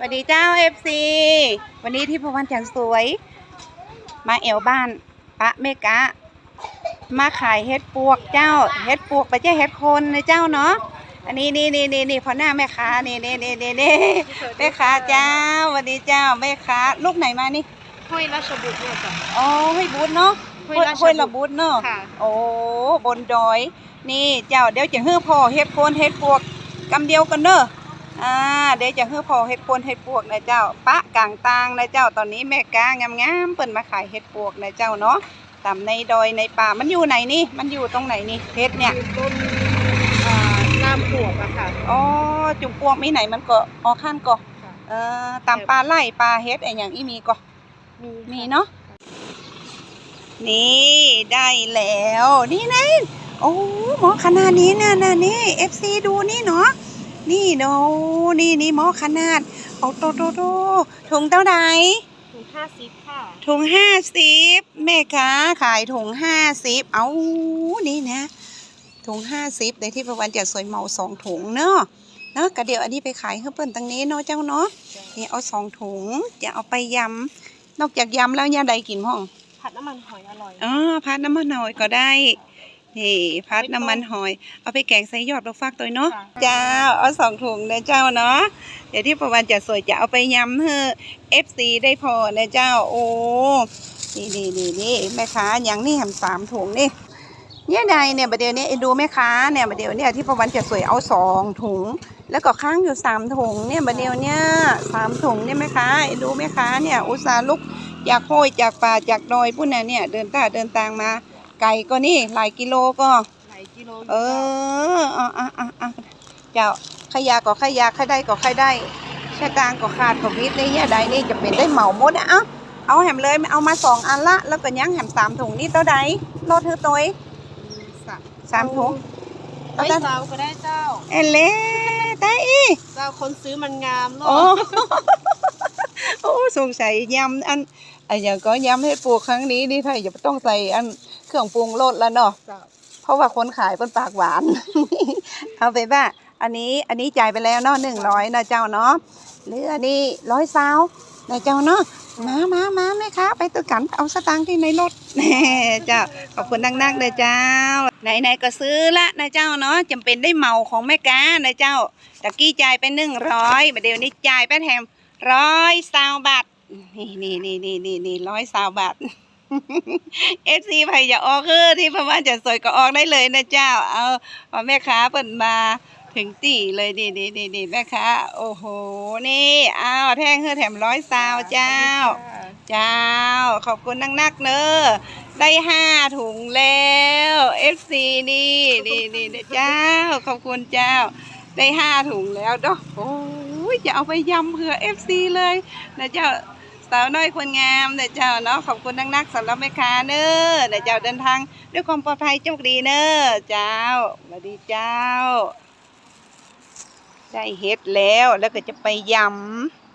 สวัสดีเจ้าเอฟซีวันนี้ที่พวันจันทร์สวย มาแอวบ้านปะเมกะ มาขายเฮ็ดปวกเจ้าเฮ็ดปวกไปเจ้าเฮ็ดคนนะเจ้าเนาะอันนี้นี่นี่นี่นี่พอหน้าแม่ค้านี่นี่นี่นี่นี่แม่ค้าเจ้าสวัสดีเจ้าแม่ค้าลูกไหนมานี่ห้วยราชบุตรเนี่ยจ้ะอ๋อห้วยบูธเนาะห้วยราชบุตรห้วยละบูธเนาะค่ะโอ้บนดอย นี่เจ้าเดี๋ยวจะฮื้อพ่อเฮ็ดโคนเฮ็ดปวกกำเดียวกันเด้อ อ่าเดี๋ยวจะฮื้อพ่อเฮ็ดโคนเฮ็ดปวกนะเจ้า ปะกลางตางนะเจ้าตอนนี้แม่กางามๆเปิ้นมาขายเฮ็ดปวกนะเจ้าเนาะตามในดอยในป่ามันอยู่ไหนนี่ มันอยู่ตรงไหนนี่เฮ็ดเนี่ยอยู่ต้นอ่าน้ำปวกอะค่ะอ๋อจุ่มปวกมีไหนมันก็ออข้างก็ค่ะเอ่อตามปลาไล่ปลาเฮ็ดไอ้หยังอีมีก็มีมีเนาะนี่ได้แล้วนี่นะโอ้หมอขนาดนี้นะนะนี่ FC ดูนี่เนาะ นี่โนนี่นี่หมอขนาดเอาโตโตโตถุงเท่าไหร่ถุงห้าสิบค่ะถุงห้าสิบแม่ค้าขายถุงห้าสิบเอานี่นะถุงห้าสิบในที่ประวันจะสวยเมาสองถุงเนาะเนาะกระเดี๋ยวอันนี้ไปขายให้เปิ้นตังนี้เนาะเจ้าเนาะนี่เอาสองถุงจะเอาไปยำนอกจากยำแล้วยาใดกินห้องผัดน้ำมันหอยอร่อยอ๋อพัดน้ำมันหอยก็ได้ นี่พัดน้ำมันหอย เอาไปแกงใส่ยอดเราฟักตัวเนาะค่ะเจ้าเอาสองถุงนะเจ้าเนาะเดี๋ยวที่ประวันจะสวยจะเอาไปยำเฮ้อฟซีได้พอนะเจ้าโอ้นี่นี่นี่นี่แม่ค้าอย่างนี่แหมสามถุงนี่เนี่ยใดเนี่ยประเดี๋ยวนี้ดูแม่ค้าเนี่ยประเดี๋ยวเนี่ยที่ประวันจะสวยเอาสองถุง แล้วก็ค้างอยู่สามถุงเนี่ยประเดี๋ยวเนี่ยสามถุงเนี่ยแม่ค้าดูแม่ค้าเนี่ยอุตส่าห์ลุกจากโห้ยจากป่าจากดอยพุ่นน่ะเนี่ยเดินตาเดินตางมา ไก่ก็นี่หลายกิโลก็หลายกิโลอยู่เอออะอะอะอะเจ้าขยะก็ขยะใครได้ก็ใครได้ชะกลางก็ขาดก็วิทย์นี่เนี่ยใดนี่จะเป็นได้เหมาหมดอะเอ้าเอาแหมเลยเอามาสองอันละ แล้วก็ยังแหมสามถุงนี่เท่าใดโลดเธอตัวเองสามสามถุงไม่เซาก็ได้เจ้าเอเล่ตายอีเจ้าคนซื้อมันงามเนาะโอ้โอ้สงสัยยำอัน ไอ้อย่างก็ยำให้ปลูกครั้งนี้นี่ถ้าอย่าต้องใส่อันเครื่องปรุงรสแล้วเนาะเจ้าเพราะว่าคนขายเป็นปากหวาน เอาไปว่าอันนี้อันนี้จ่ายไปแล้วเนาะหนึ่งร้อยนะเจ้าเนาะหรืออันนี้ร้อยซาวนะเจ้าเนาะมามามาแม่ค้าไปตัวกันเอาสตางค์ที่ในรถแน่เจ้าขอบคุณนักๆเลยเจ้า ไหนๆก็ซื้อละนะเจ้าเนาะจำเป็นได้เมาของแม่ค้านะเจ้าตะกี้จ่ายไปหนึ่งร้อยเดี๋ยวนี้จ่ายไปแถมร้อยซาวบาท นี่นี่นี่นี่นี่นี่ร้อยซาวบาทเอฟซีไผอย่าออกคือที่พม่าจะสวยก็ออกได้เลยนะเจ้า เอาเอาแม่ค้าเปิดมาถึงตีเลยดีดีดีดีแม่ค้าโอ้โห นี่อ้าวแท่งเฮือแถมร้อยซาวเจ้า เจ้า ขอบคุณนักนักเนอะได้ห้าถุงแล้วเอฟซีนี่ดีดีเจ้า ขอบคุณเจ้า ได้ห้าถุงแล้วเนาะโอ้ยจะเอาไปยำเผื่อเอฟซีเลยนะเจ้า สาวน้อยคนงามนะเจ้าเนาะขอบคุณนักๆสำหรับแม่ค้าเนอะนะเจ้าเดินทางด้วยความปลอดภัยโชคดีเนอเจ้าสวัสดีเจ้า ได้เฮ็ดแล้วแล้วก็จะไปยำ